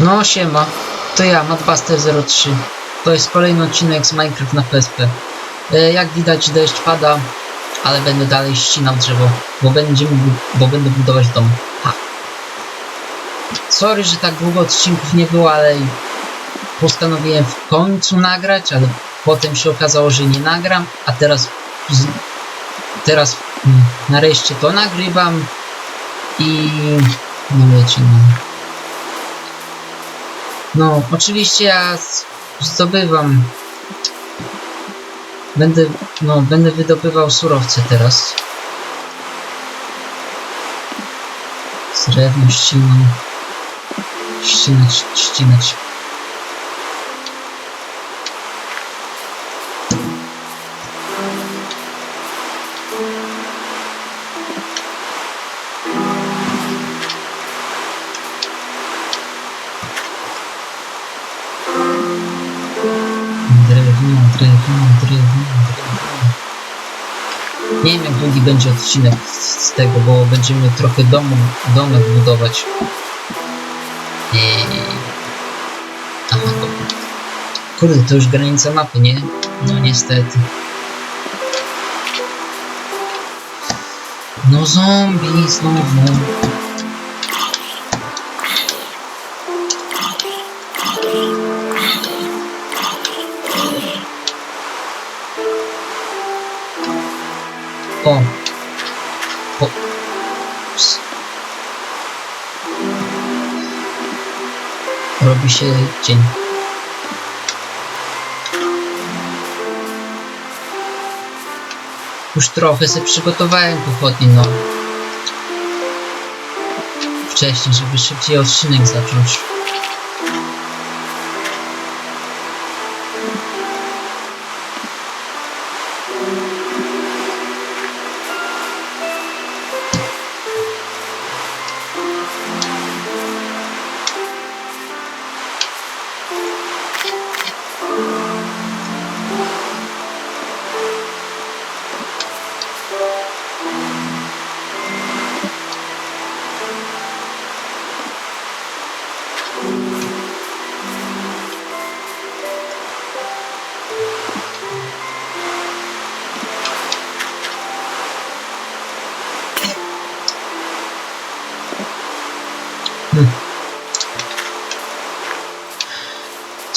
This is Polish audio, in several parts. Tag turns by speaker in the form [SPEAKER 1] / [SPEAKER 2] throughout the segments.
[SPEAKER 1] No siema, to ja, Madbuster03. To jest kolejny odcinek z Minecraft na PSP. E, jak widać deszcz pada, ale będę dalej ścinał drzewo, bo, będziemy, bu- bo będę budować dom. Ha. Sorry, że tak długo odcinków nie było, ale postanowiłem w końcu nagrać, ale potem się okazało, że nie nagram, a teraz teraz mm, nareszcie to nagrywam i no wiecie, no. No, oczywiście ja zdobywam. Będę, no, będę wydobywał surowce teraz. Drewno, ściną. Ścinać, ścinać. Długi będzie odcinek z, tego, bo będziemy trochę domu, domek budować. Eee. Aha. Kurde, to już granica mapy, nie? No niestety. No zombie znowu. Robi się dzień. Już trochę sobie przygotowałem pochodnie, no. Wcześniej, żeby szybciej odcinek zacząć.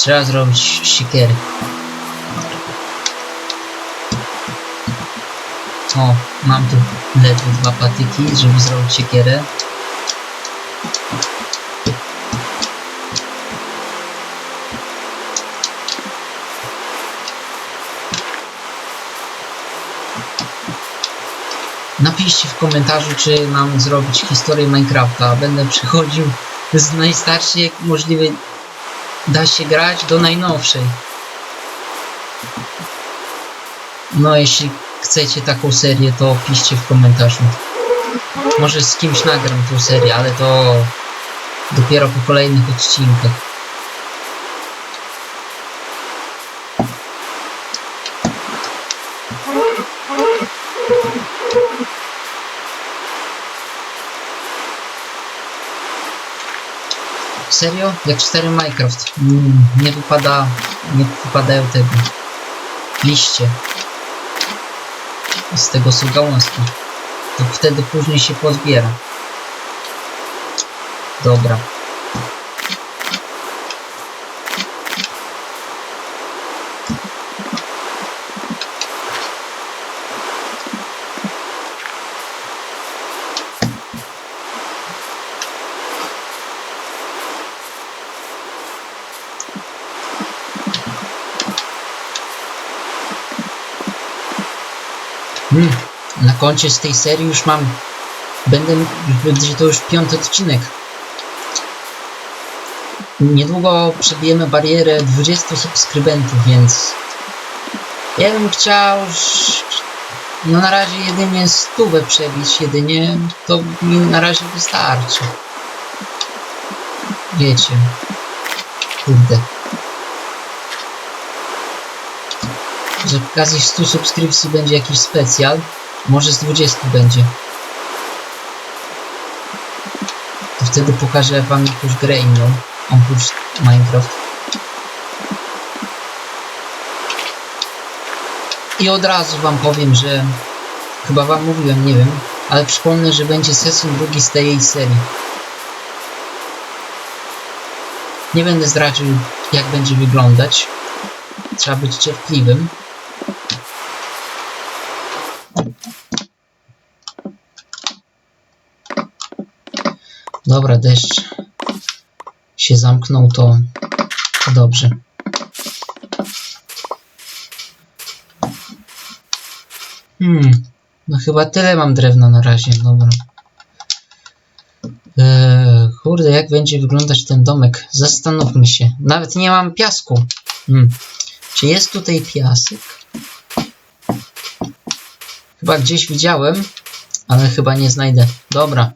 [SPEAKER 1] Trzeba zrobić sikiery. O, mam tu ledwo dwa patyki, żeby zrobić siekierę. Napiszcie w komentarzu, czy mam zrobić historię Minecrafta. Będę przychodził z najstarszej jak możliwe da się grać do najnowszej. No jeśli chcecie taką serię, to piszcie w komentarzu. Może z kimś nagram tą serię, ale to dopiero po kolejnych odcinkach. Serio? Jak cztery Minecraft. Mm, nie wypada. Nie wypadają tego. Liście. Z tego są gałązki. To wtedy później się pozbiera. Dobra. Mm, na koncie z tej serii już mam. Będę. Będzie to już piąty odcinek. Niedługo przebijemy barierę 20 subskrybentów, więc. Ja bym chciał. No na razie jedynie stówę przebić, jedynie to mi na razie wystarczy. Wiecie. Kurde. Z okazji 100 subskrypcji będzie jakiś specjal. Może z 20 będzie. To wtedy pokażę wam jakąś grę inną. oprócz Minecraft. I od razu wam powiem, że chyba wam mówiłem, nie wiem, ale przypomnę, że będzie sezon drugi z tej serii. Nie będę zdradził, jak będzie wyglądać. Trzeba być cierpliwym. Dobra, deszcz się zamknął, to dobrze. Hmm, no chyba tyle mam drewna na razie, dobra. Eee, kurde, jak będzie wyglądać ten domek? Zastanówmy się. Nawet nie mam piasku. Hmm. Czy jest tutaj piasek? Chyba gdzieś widziałem, ale chyba nie znajdę. Dobra,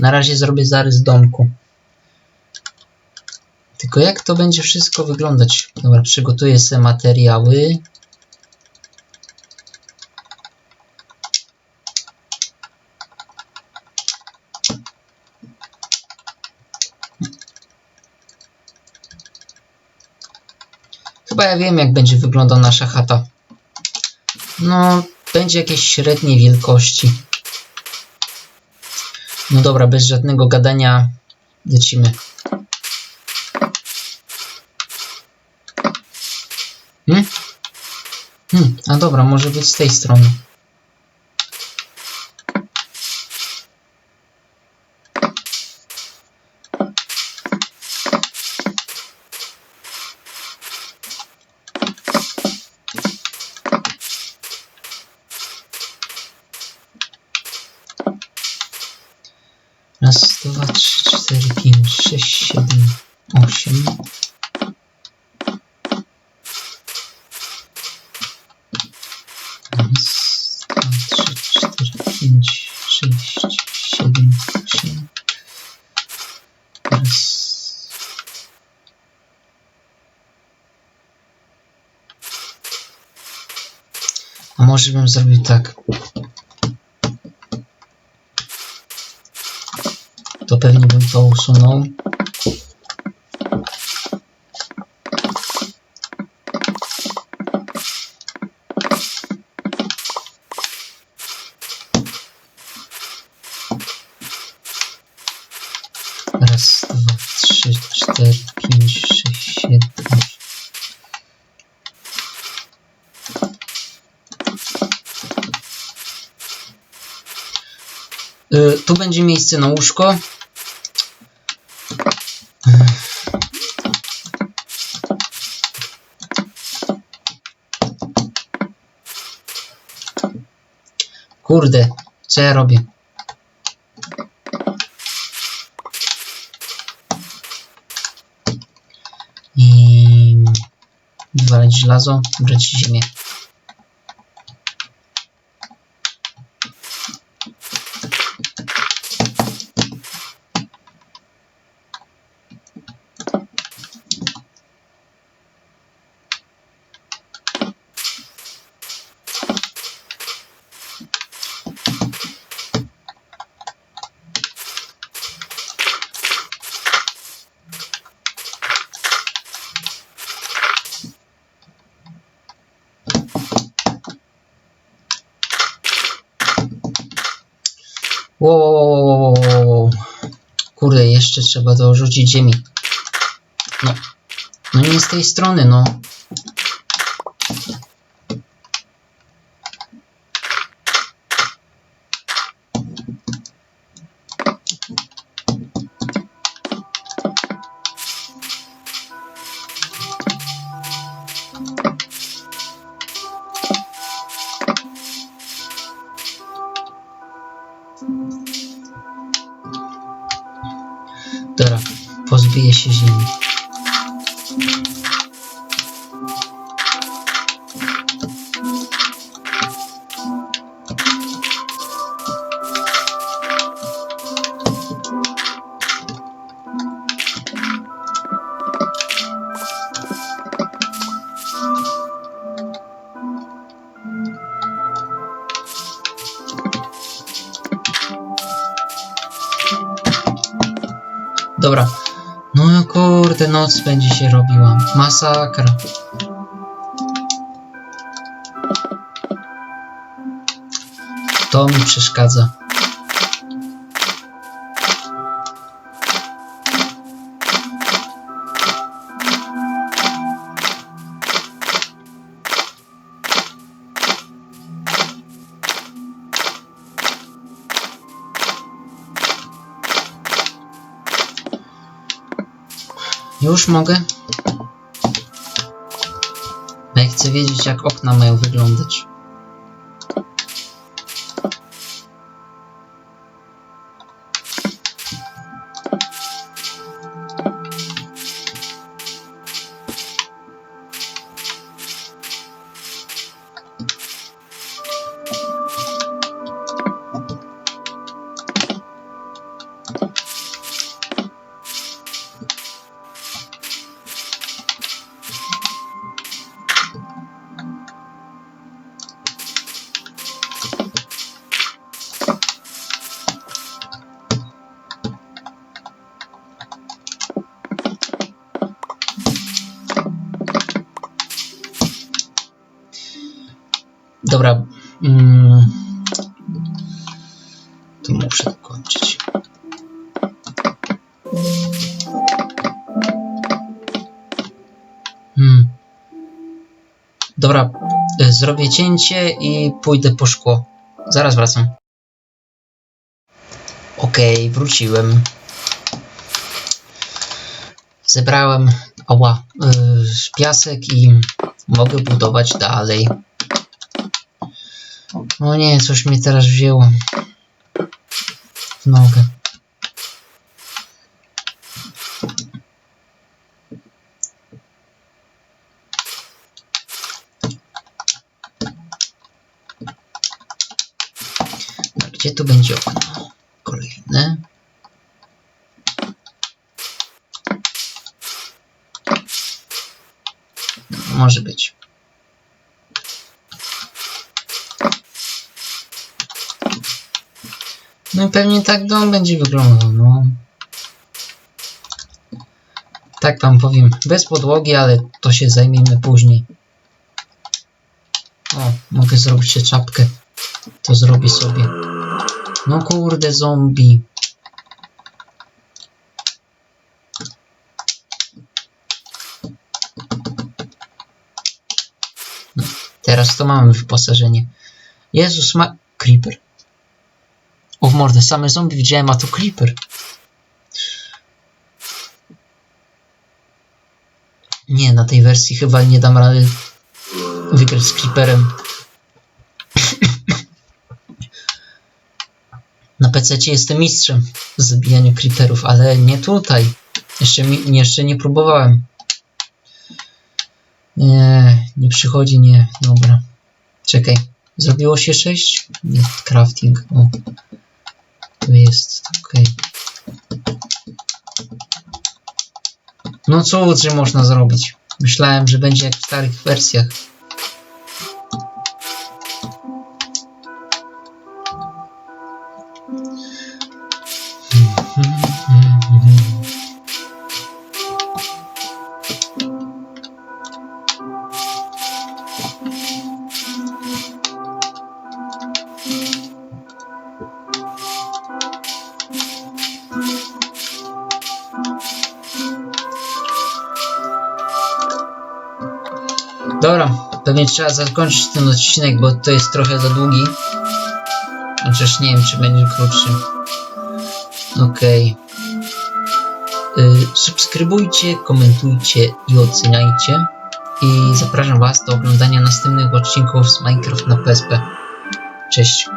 [SPEAKER 1] na razie zrobię zarys domku. Tylko jak to będzie wszystko wyglądać? Dobra, przygotuję sobie materiały. Chyba ja wiem, jak będzie wyglądała nasza chata. No, będzie jakieś średniej wielkości. No dobra, bez żadnego gadania lecimy. Hmm? Hmm, a dobra, może być z tej strony. Może bym zrobił tak. To pewnie bym to usunął. Raz, dwa, trzy, cztery, tu będzie miejsce na łóżko. Kurde, co ja robię? I wywalać żelazo, brać ziemię. Kurde, jeszcze trzeba dorzucić ziemi. No. No nie z tej strony, no. Dobra, pozbyję się ziemi. Dobra, No kurde, noc będzie się robiła. Masakra. To mi przeszkadza. Już mogę? Bo ja chcę wiedzieć, jak okna mają wyglądać. Dobra. Mm, to muszę dokończyć. Hmm. Dobra, y, zrobię cięcie i pójdę po szkło. Zaraz wracam. Okej, wróciłem. Zebrałem ała, y, piasek i mogę budować dalej. O nie, coś mnie teraz wzięło. W nogę. No, Gdzie tu będzie okno? Kolejne. No, może być. No pewnie tak dom będzie wyglądał, no. Tak wam powiem, bez podłogi, ale to się zajmiemy później. O, mogę zrobić czapkę. To zrobię sobie. No kurde, zombie. Teraz to mamy wyposażenie. Jezus ma... Creeper. O mordę, same zombie widziałem, a to Creeper. Nie, na tej wersji chyba nie dam rady wygrać z Creeperem. Na PC jestem mistrzem w zabijaniu Creeperów, ale nie tutaj. Jeszcze, mi, jeszcze nie próbowałem. Nie, nie przychodzi, nie. Dobra. Czekaj. Zrobiło się 6? Nie, crafting. O. Tu jest, okej. No cud, że można zrobić. Myślałem, że będzie jak w starych wersjach. Dobra, pewnie trzeba zakończyć ten odcinek, bo to jest trochę za długi. Chociaż nie wiem, czy będzie krótszy. Okej. Y, subskrybujcie, komentujcie i oceniajcie. I zapraszam Was do oglądania następnych odcinków z Minecraft na PSP. Cześć.